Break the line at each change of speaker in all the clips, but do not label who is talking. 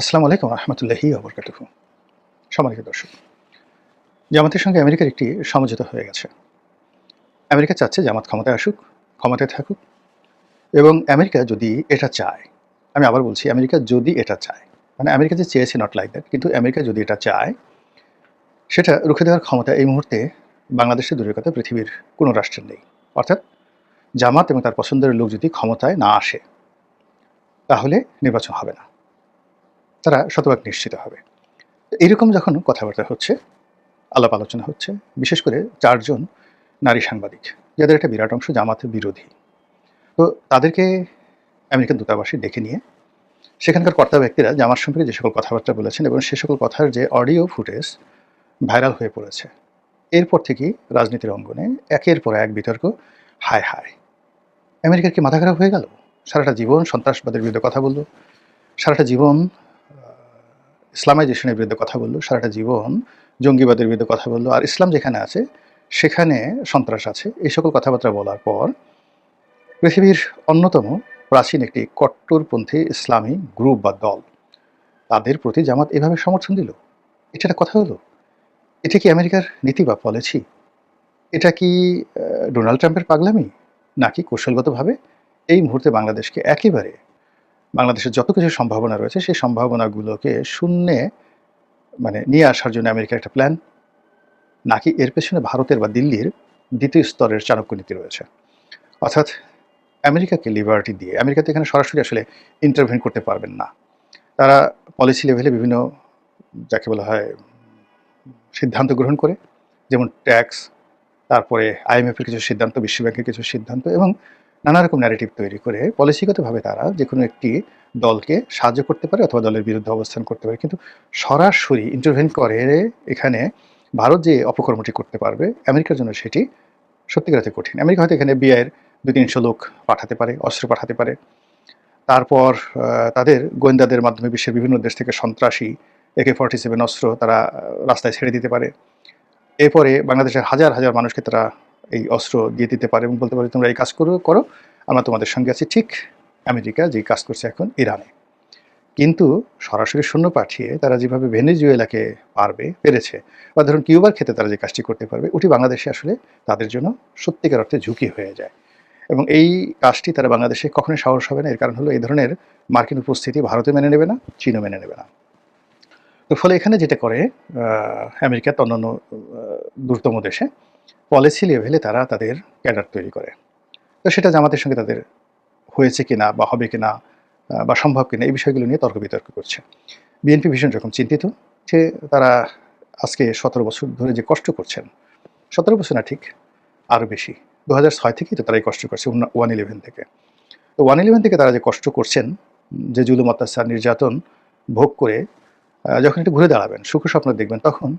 আসসালামু আলাইকুম রহমতুল্লাহি আবরকাতুহু সম্মানিত দর্শক, জামাতের সঙ্গে আমেরিকার একটি সমঝোতা হয়ে গেছে। আমেরিকা চাচ্ছে জামাত ক্ষমতায় আসুক, ক্ষমতায় থাকুক, এবং আমেরিকা যদি এটা চায়, আমি আবার বলছি, আমেরিকা যদি এটা চায় মানে আমেরিকা যে চেয়েছে নট লাইক দ্যাট কিন্তু আমেরিকা যদি এটা চায়, সেটা রুখে দেওয়ার ক্ষমতা এই মুহূর্তে বাংলাদেশের দূরের কথা পৃথিবীর কোনো রাষ্ট্রের নেই। অর্থাৎ জামাত এবং তার পছন্দের লোক যদি ক্ষমতায় না আসে, তাহলে নির্বাচন হবে না। তারা শতভাগ নিশ্চিত হবে। এইরকম যখন কথাবার্তা হচ্ছে, আলাপ আলোচনা হচ্ছে, বিশেষ করে চারজন নারী সাংবাদিক, যাদের একটা বিরাট অংশ জামাতের বিরোধী। তো তাদেরকে আমেরিকান দূতাবাসে ডেকে নিয়ে, সেখানকার কর্তা ব্যক্তিরা জামাত সম্পর্কে যে সকল কথাবার্তা বলেছেন এবং সে সকল কথার যে অডিও ফুটেজ ভাইরাল হয়ে পড়েছে, এরপর থেকেই রাজনীতির অঙ্গনে একের পর এক বিতর্ক, হায় হায়। আমেরিকার কি মাথা খারাপ হয়ে গেল? সারাটা জীবন সন্ত্রাসবাদের বিরুদ্ধে কথা বলল, সারাটা জীবন ইসলামাইজেশনের বিরুদ্ধে কথা বলল, সারাটা জীবন জঙ্গিবাদের বিরুদ্ধে কথা বলল, আর ইসলাম যেখানে আছে, সেখানে সন্ত্রাস আছে। এই সকল কথাবার্তা বলার পর পৃথিবীর অন্যতম প্রাচীন একটি কট্টরপন্থী ইসলামী গ্রুপ বা দল, তাদের প্রতি জামাত এভাবে সমর্থন দিল? এটা একটা কথা হলো? এটা কি আমেরিকার নীতি বা পলিসি এটা কি ডোনাল্ড ট্রাম্পের পাগলামি? নাকি কৌশলগতভাবে এই মুহূর্তে বাংলাদেশকে একেবারে বাংলাদেশের যত কিছু সম্ভাবনা রয়েছে, সেই সম্ভাবনাগুলোকে শূন্যে মানে নিয়ে আসার জন্য আমেরিকার একটা প্ল্যান নাকি এর পেছনে ভারতের বা দিল্লির দ্বিতীয় স্তরের চাণক্য নীতি রয়েছে। অর্থাৎ আমেরিকাকে লিবার্টি দিয়ে, আমেরিকাতে এখানে সরাসরি আসলে ইন্টারভেন করতে পারবেন না। তারা পলিসি লেভেলে বিভিন্ন যাকে বলা হয় সিদ্ধান্ত গ্রহণ করে, যেমন ট্যাক্স তারপরে আইএমএফের কিছু সিদ্ধান্ত বিশ্বব্যাংকের কিছু সিদ্ধান্ত এবং নানা রকম ন্যারেটিভ তৈরি করে পলিসিগতভাবে তারা যে কোনো একটি দলকে সাহায্য করতে পারে অথবা দলের বিরুদ্ধে অবস্থান করতে পারে। কিন্তু সরাসরি ইন্টারভেন করে এখানে ভারত যে অপকর্মটি করতে পারবে, আমেরিকার জন্য সেটি সত্যিকারাতে কঠিন। আমেরিকা হয়তো এখানে বিআইয়ের দু তিনশো লোক পাঠাতে পারে, অস্ত্র পাঠাতে পারে। তারপর তাদের গোয়েন্দাদের মাধ্যমে বিশ্বের বিভিন্ন দেশ থেকে সন্ত্রাসী একে ফর্টি সেভেন অস্ত্র তারা রাস্তায় ছেড়ে দিতে পারে। এরপরে বাংলাদেশের হাজার হাজার মানুষকে তারা এই অস্ত্র দিয়ে দিতে পারে এবং বলতে পারে, তোমরা এই কাজ করো করো। আমরা তোমাদের সঙ্গে আছি। ঠিক আমেরিকা যে কাজ করছে এখন ইরানে। কিন্তু সরাসরি শূন্য পাঠিয়ে তারা যেভাবে ভেনেজুয়েলাকে পারবে, পেরেছে, বা ধরুন কিউবার ক্ষেত্রে তারা যে কাজটি করতে পারবে, ওটি বাংলাদেশে আসলে তাদের জন্য সত্যিকার অর্থে ঝুঁকি হয়ে যায়। এবং এই কাজটি তারা বাংলাদেশে কখনোই সাহস হবে না। এর কারণ হলো এই ধরনের মার্কিন উপস্থিতি ভারতে মেনে নেবে না, চীনও মেনে নেবে না। তো ফলে এখানে যেটা করে তো অন্যান্য দ্রুততম দেশে পলিসি লেভেলে তারা তাদের ক্যাডার তৈরি করে। তো সেটা জামাতের সঙ্গে তাদের হয়েছে কিনা বা হবে কিনা বা সম্ভব কিনা, এই বিষয়গুলো নিয়ে তর্ক বিতর্ক করছে। বিএনপি ভীষণ রকম চিন্তিত যে তারা আজকে সতেরো বছর ধরে যে কষ্ট করছেন, সতেরো বছর না ঠিক আরও বেশি। দু হাজার ছয় থেকেই তো তারা এই কষ্ট করছে ওয়ান ইলেভেন থেকে। তো ওয়ান ইলেভেন থেকে তারা যে কষ্ট করছেন, যে জুলুম, অত্যাচার, নির্যাতন ভোগ করে যখন একটু ঘুরে দাঁড়াবেন সুখ স্বপ্ন দেখবেন, তখন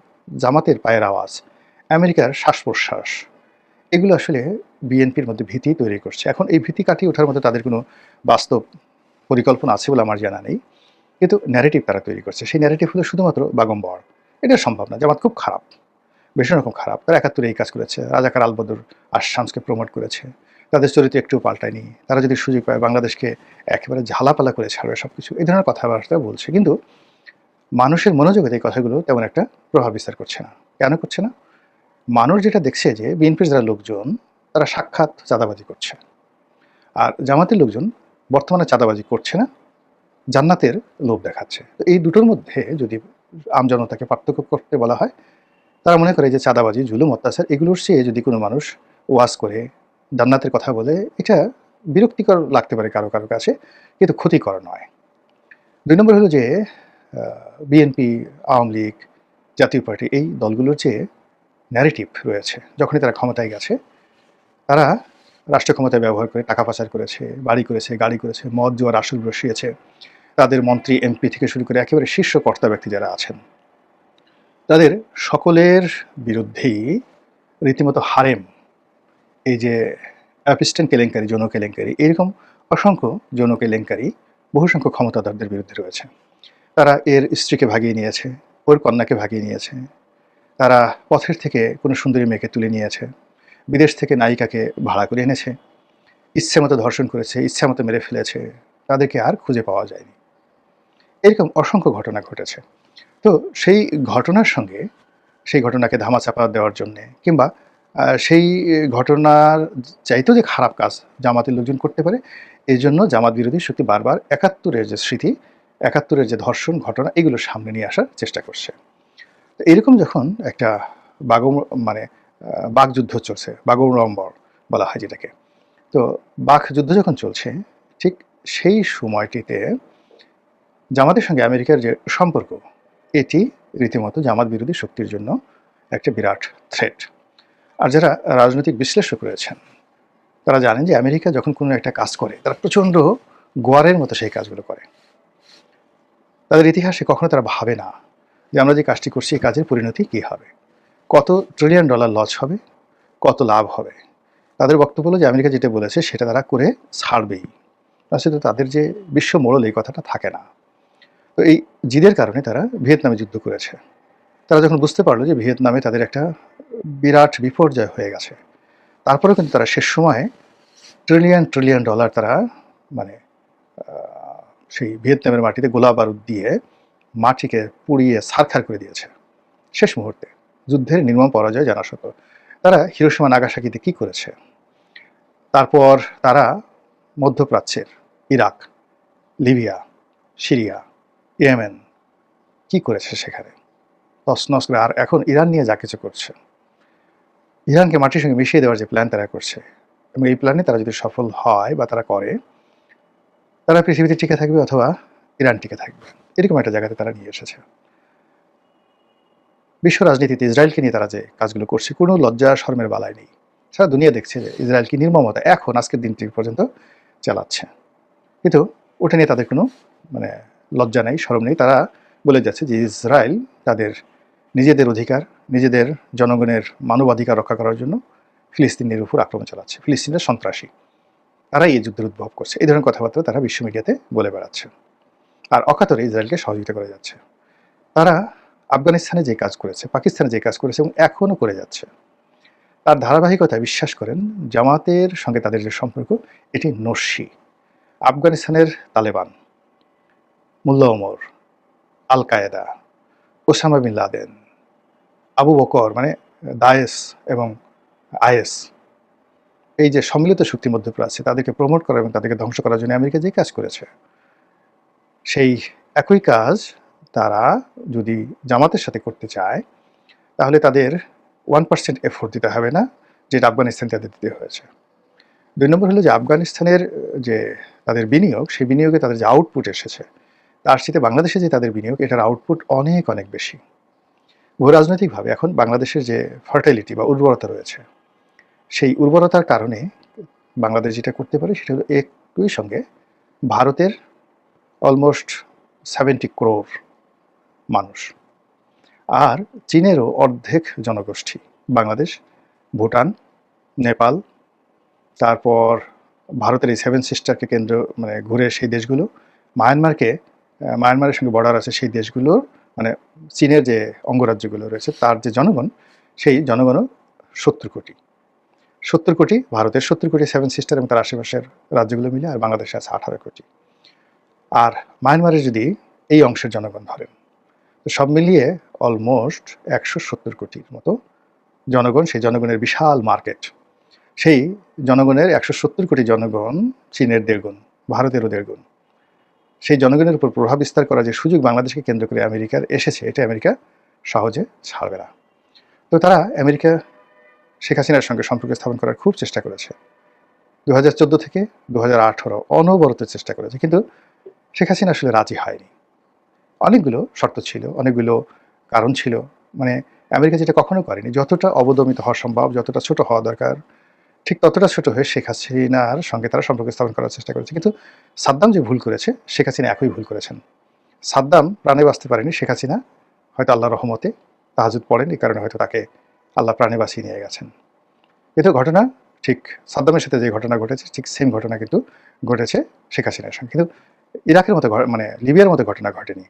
জামাতের পায়ের আওয়াজ আমেরিকার শ্বাস প্রশ্বাস এগুলো আসলে বিএনপির মধ্যে ভীতি তৈরি করছে। এখন এই ভীতি কাটিয়ে ওঠার মধ্যে তাদের কোনো বাস্তব পরিকল্পনা আছে বলে আমার জানা নেই। কিন্তু ন্যারেটিভ তারা তৈরি করছে। সেই ন্যারেটিভ হলো শুধুমাত্র বাগম্বর এটা সম্ভব না, জামাত খুব খারাপ। ভীষণ রকম খারাপ। তারা একাত্তরে এই কাজ করেছে। রাজাকার আলবদর আশামসকে প্রমোট করেছে। তাদের চরিত্র একটু পাল্টায়নি। তারা যদি সুযোগ পায়, বাংলাদেশকে একেবারে ঝালাপালা করে ছাড়বে সব কিছু এই ধরনের কথাবার্তা বলছে। কিন্তু মানুষের মনোযোগে এই কথাগুলো তেমন একটা প্রভাব বিস্তার করছে না। কেন করছে না? মানুষ যেটা দেখছে যে বিএনপির যারা লোকজন, তারা সাক্ষাৎ চাঁদাবাজি করছে। আর জামাতের লোকজন বর্তমানে চাঁদাবাজি করছে না, জান্নাতের লোভ দেখাচ্ছে। তো এই দুটোর মধ্যে যদি আমজনতাকে পার্থক্য করতে বলা হয়, তারা মনে করে যে চাঁদাবাজি, জুলুম, অত্যাচার, এগুলোর চেয়ে যদি কোনো মানুষ ওয়াজ করে, জান্নাতের কথা বলে, এটা বিরক্তিকর লাগতে পারে কারও কারও কাছে, কিন্তু ক্ষতিকর নয়। দুই নম্বর হলো যে বিএনপি, আওয়ামী লীগ, জাতীয় পার্টি, এই দলগুলোর যে ন্যারেটিভ রয়েছে, যখনই তারা ক্ষমতায় গেছে, তারা রাষ্ট্র ক্ষমতায় ব্যবহার করে টাকা পাচার করেছে, বাড়ি করেছে, গাড়ি করেছে, মদ, জোয়ার, আসল বসিয়েছে। তাদের মন্ত্রী, এমপি থেকে শুরু করে একেবারে শীর্ষ কর্তা ব্যক্তি যারা আছেন, তাদের সকলের বিরুদ্ধেই রীতিমতো হারেম, এই যে অ্যাপিস্টেন কেলেঙ্কারি, যৌন কেলেঙ্কারি, এরকম অসংখ্য যৌন কেলেঙ্কারি বহু সংখ্যক ক্ষমতাধরদের বিরুদ্ধে রয়েছে। তারা এর স্ত্রীকে ভাগিয়ে নিয়েছে, ওর কন্যাকে ভাগিয়ে নিয়েছে তারা পথের থেকে কোনো সুন্দরী মেয়েকে তুলে নিয়েছে। বিদেশ থেকে নায়িকাকে ভাড়া করে এনেছে। ইচ্ছে মতো ধর্ষণ করেছে, ইচ্ছে মতো মেরে ফেলেছে। তাদেরকে আর খুঁজে পাওয়া যায়নি। এরকম অসংখ্য ঘটনা ঘটেছে। তো সেই ঘটনার সঙ্গে, সেই ঘটনাকে ধামাচাপা দেওয়ার জন্যে কিংবা সেই ঘটনার চাইতেও যে খারাপ কাজ জামাতের লোকজন করতে পারে এই জন্য জামাত বিরোধী শক্তি বারবার একাত্তরের যে স্মৃতি, একাত্তরের যে ধর্ষণ ঘটনা, এগুলো সামনে নিয়ে আসার চেষ্টা করছে। তো এরকম যখন একটা বাগ মানে আহ, বাকযুদ্ধ চলছে বাগরম্বর বলা হয় যেটাকে তো বাঘ যুদ্ধ যখন চলছে ঠিক সেই সময়টিতে জামাতের সঙ্গে আমেরিকার যে সম্পর্ক এটি রীতিমতো জামাত বিরোধী শক্তির জন্য একটা বিরাট থ্রেট আর যারা রাজনৈতিক বিশ্লেষক রয়েছেন তারা জানেন যে আমেরিকা যখন কোনো একটা কাজ করে তারা প্রচণ্ড গোয়ারের মতো সেই কাজগুলো করে। তাদের ইতিহাসে কখনো তারা ভাবে না যে আমরা যে কাজটি করছি, এই কাজের পরিণতি কী হবে? কত ট্রিলিয়ন ডলার লস হবে? কত লাভ হবে? তাদের বক্তব্য হলো যে আমেরিকা যেটা বলেছে, সেটা তারা করে ছাড়বেই। আসলে তাদের যে বিশ্ব মোড়ল, এই কথাটা থাকে না। তো এই জিদের কারণে তারা ভিয়েতনামে যুদ্ধ করেছে। তারা যখন বুঝতে পারল যে ভিয়েতনামে তাদের একটা বিরাট বিপর্যয় হয়ে গেছে, তারপরেও কিন্তু তারা শেষ সময়ে ট্রিলিয়ন ট্রিলিয়ন ডলার তারা মানে সেই ভিয়েতনামের মাটিতে গোলা বারুদ দিয়ে মাটিকে পুড়িয়ে সারখার করে দিয়েছে। শেষ মুহূর্তে যুদ্ধের নির্মম পরাজয় জানা সত্ত্বেও তারা হিরোসীমা নাগাসাকিতে কি করেছে? তারপর তারা মধ্যপ্রাচ্যের ইরাক, লিবিয়া, সিরিয়া, ইয়েমেন কি করেছে সেখানে? তসনস করে আর এখন ইরান নিয়ে যা কিছু করছে। ইরানকে মাটির সঙ্গে মিশিয়ে দেওয়ার যে প্ল্যান তারা করছে এবং এই প্ল্যানে তারা যদি সফল হয় বা তারা করে, তারা পৃথিবীতে টিকে থাকবে অথবা ইরান টিকে থাকবে। এরকম একটা জায়গাতে তারা নিয়ে এসেছে। বিশ্ব রাজনীতিতে ইসরায়েলকে নিয়ে তারা যে কাজগুলো করছে, কোনো লজ্জা শর্মের বালাই নেই। সারা দুনিয়া দেখছে যে ইসরায়েল কি নির্মমতা এখন, আজকের দিনটি পর্যন্ত চালাচ্ছে। কিন্তু ওটা নিয়ে তাদের কোনো মানে লজ্জা নেই, শরম নেই। তারা বলে যাচ্ছে যে ইসরায়েল তাদের নিজেদের অধিকার, নিজেদের জনগণের মানবাধিকার রক্ষা করার জন্য ফিলিস্তিনের উপর আক্রমণ চালাচ্ছে। ফিলিস্তিনের সন্ত্রাসী। তারাই এই যুদ্ধের উদ্ভব করছে। এই ধরনের কথাবার্তা তারা বিশ্ব মিডিয়াতে বলে বেড়াচ্ছে। আর অকাতরে ইসরায়েলকে সহযোগিতা করে যাচ্ছে। তারা আফগানিস্তানে যে কাজ করেছে, পাকিস্তানে যে কাজ করেছে এবং এখনও করে যাচ্ছে। তার ধারাবাহিকতায় বিশ্বাস করেন, জামাতের সঙ্গে তাদের যে সম্পর্ক, এটি নস্যি। আফগানিস্তানের Taliban, Mullah Omar al Qaeda Osama bin Laden, Abu Bakr মানে দায়েস এবং আইএস এই যে সম্মিলিত শক্তি মধ্যপ্রাচ্যে তাদেরকে প্রমোট করা এবং তাদেরকে ধ্বংস করার জন্য আমেরিকা যে কাজ করেছে সেই একই কাজ তারা যদি জামাতের সাথে করতে চায়, তাহলে তাদের ওয়ান পার্সেন্ট এফোর্ট দিতে হবে না, যেটা আফগানিস্তান তাদের দিতে হয়েছে। দুই নম্বর হলো যে আফগানিস্তানের যে তাদের বিনিয়োগ, সেই বিনিয়োগে তাদের যে আউটপুট এসেছে, তার সাথে বাংলাদেশে যে তাদের বিনিয়োগ, এটার আউটপুট অনেক অনেক বেশি। ভূ রাজনৈতিকভাবে এখন বাংলাদেশের যে ফার্টাইলিটি বা উর্বরতা রয়েছে, সেই উর্বরতার কারণে বাংলাদেশ যেটা করতে পারে, সেটা হলো একই সঙ্গে ভারতের অলমোস্ট সেভেন্টি ক্রোর মানুষ। আর চীনেরও অর্ধেক জনগোষ্ঠী, বাংলাদেশ, ভুটান, নেপাল, তারপর ভারতের এই সেভেন সিস্টারকে কেন্দ্র মানে ঘুরে সেই দেশগুলো, মায়ানমারকে মায়ানমারের সঙ্গে বর্ডার আছে সেই দেশগুলোর মানে চীনের যে অঙ্গরাজ্যগুলো রয়েছে, তার যে জনগণ, সেই জনগণও সত্তর কোটি। সত্তর কোটি ভারতের সত্তর কোটি সেভেন সিস্টার এবং তার আশেপাশের রাজ্যগুলো মিলে, আর বাংলাদেশে আছে আঠারো কোটি। আর মায়ানমারে যদি এই অংশের জনগণ ধরেন, তো সব মিলিয়ে অলমোস্ট একশো সত্তর কোটির মতো জনগণ, সেই জনগণের বিশাল মার্কেট সেই জনগণের একশো সত্তর কোটি জনগণ চীনের দেড়গুণ, ভারতেরও দেড়গুণ। সেই জনগণের উপর প্রভাব বিস্তার করার যে সুযোগ বাংলাদেশকে কেন্দ্র করে আমেরিকার এসেছে, এটা আমেরিকা সহজে ছাড়বে না। তো তারা আমেরিকা, শেখ হাসিনার সঙ্গে সম্পর্ক স্থাপন করার খুব চেষ্টা করেছে। দু হাজার চোদ্দ থেকে দু হাজার আঠারো অনবরত চেষ্টা করেছে। কিন্তু শেখ হাসিনা আসলে রাজি হয়নি। অনেকগুলো শর্ত ছিল, অনেকগুলো কারণ ছিল। মানে আমেরিকা যেটা কখনো করেনি, যতটা অবদমিত হওয়া সম্ভব, যতটা ছোট হওয়া দরকার, ঠিক ততটা ছোট হয়ে শেখ হাসিনার সঙ্গে তারা সম্পর্ক স্থাপন করার চেষ্টা করেছে। কিন্তু সাদ্দাম যে ভুল করেছে, শেখ হাসিনা একই ভুল করেছেন। সাদ্দাম প্রাণে বাঁচতে পারেনি, শেখ হাসিনা হয়তো আল্লাহ রহমতে তাহাজুদ পড়েন, এই কারণে হয়তো তাকে আল্লাহ প্রাণে বাঁচিয়ে নিয়ে গেছেন। এতো ঘটনা, ঠিক সাদ্দামের সাথে যে ঘটনা ঘটেছে, ঠিক সেম ঘটনা কিন্তু ঘটেছে শেখ হাসিনার সঙ্গে। কিন্তু ইরাকের মতো মানে লিবিয়ার মতো ঘটনা ঘটেনি।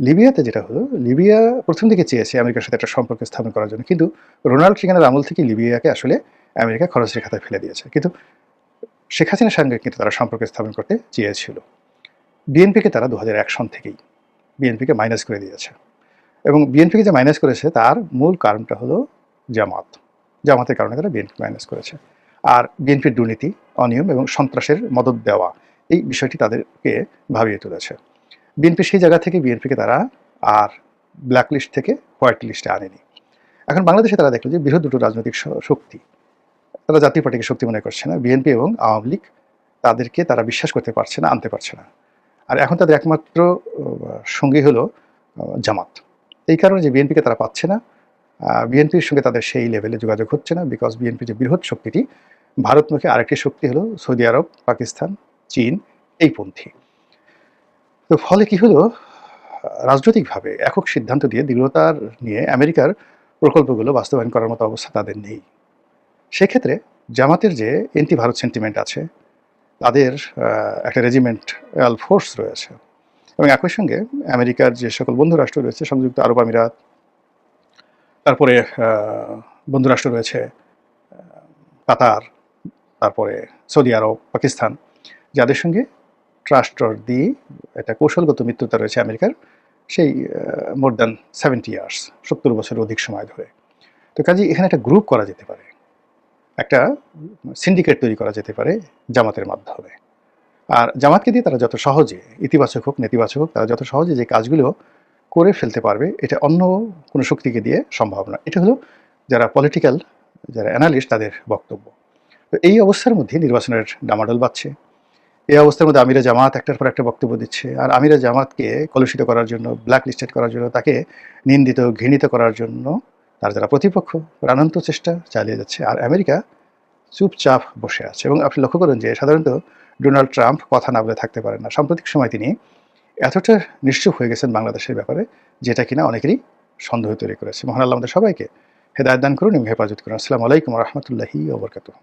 লিবিয়াতে যেটা হলো, লিবিয়া প্রথম দিকে চেয়েছে আমেরিকার সাথে একটা সম্পর্ক স্থাপন করার জন্য। কিন্তু রোনাল্ড রিগানের আমল থেকে লিবিয়াকে আসলে আমেরিকা খরচের খাতায় ফেলে দিয়েছে। কিন্তু শেখ হাসিনার সঙ্গে কিন্তু তারা সম্পর্ক স্থাপন করতে চেয়েছিল। বিএনপিকে তারা দু হাজার এক সন থেকেই বিএনপিকে মাইনাস করে দিয়েছে। এবং বিএনপিকে যে মাইনাস করেছে, তার মূল কারণটা হলো জামাত। জামাতের কারণে তারা বিএনপি মাইনাস করেছে। আর বিএনপির দুর্নীতি, অনিয়ম এবং সন্ত্রাসের মদত দেওয়া এই বিষয়টি তাদেরকে ভাবিয়ে তুলেছে। বিএনপি সেই জায়গা থেকে বিএনপিকে তারা আর ব্ল্যাক লিস্ট থেকে হোয়াইট লিস্টে আনেনি। এখন বাংলাদেশে তারা দেখল যে বৃহৎ দুটো রাজনৈতিক শক্তি, তারা জাতীয় পার্টিকে শক্তি মনে করছে না। বিএনপি এবং আওয়ামী লীগ তাদেরকে তারা বিশ্বাস করতে পারছে না, আনতে পারছে না। আর এখন তাদের একমাত্র সঙ্গী হলো জামাত। এই কারণে যে বিএনপিকে তারা পাচ্ছে না বিএনপির সঙ্গে তাদের সেই লেভেলে যোগাযোগ হচ্ছে না বিকজ বিএনপি যে বৃহৎ শক্তিটি, ভারতমুখী আরেকটি শক্তি হলো সৌদি আরব, পাকিস্তান চীন এই পন্থী। তো ফলে কি হলো? রাজনৈতিকভাবে একক সিদ্ধান্ত দিয়ে দৃঢ়তার নিয়ে আমেরিকার প্রকল্পগুলো বাস্তবায়ন করার মতো অবস্থা তাদের নেই। সেক্ষেত্রে জামাতের যে এন্টি ভারত সেন্টিমেন্ট আছে, তাদের একটা রেজিমেন্টাল ফোর্স রয়েছে। এবং একই সঙ্গে আমেরিকার যে সকল বন্ধু রাষ্ট্র রয়েছে, সংযুক্ত আরব আমিরাত, তারপরে বন্ধু রাষ্ট্র রয়েছে কাতার, তারপরে সৌদি আরব, পাকিস্তান যাদের সঙ্গে ট্রাস্ট দিয়ে একটা কৌশলগত মিত্রতা রয়েছে আমেরিকার, সেই মোর দ্যান সেভেন্টি ইয়ার্স সত্তর বছরের অধিক সময় ধরে। তো কাজে এখানে একটা গ্রুপ করা যেতে পারে। একটা সিন্ডিকেট তৈরি করা যেতে পারে জামাতের মাধ্যমে। আর জামাতকে দিয়ে তারা যত সহজে, ইতিবাচক হোক, নেতিবাচক হোক, তারা যত সহজে যে কাজগুলো করে ফেলতে পারবে, এটা অন্য কোনো শক্তিকে দিয়ে সম্ভব না এটা হলো যারা পলিটিক্যাল যারা অ্যানালিস্ট তাদের বক্তব্য। তো এই অবস্থার মধ্যে নির্বাচনের ডামাডোল বাড়ছে। এই অবস্থার মধ্যে আমিরা জামাত একটার পর একটা বক্তব্য দিচ্ছে। আর আমিরা জামাতকে কলুষিত করার জন্য ব্ল্যাক লিস্টেড করার জন্য, তাকে নিন্দিত, ঘৃণিত করার জন্য তার যারা প্রতিপক্ষ প্রাণান্ত চেষ্টা চালিয়ে যাচ্ছে। আর আমেরিকা চুপচাপ বসে আছে। এবং আপনি লক্ষ্য করেন যে সাধারণত ডোনাল্ড ট্রাম্প কথা না বলে থাকতে পারেন না। সাম্প্রতিক সময় তিনি এতটা নিশ্চুপ হয়ে গেছেন বাংলাদেশের ব্যাপারে, যেটা কিনা অনেকেরই সন্দেহ তৈরি করেছে। মহান আল্লাহ আমাদের সবাইকে হেদায়ত দান করুন এবং হেফাজত করুন। আসসালামু আলাইকুম রহমতুল্লাহি ওবরকাতুহ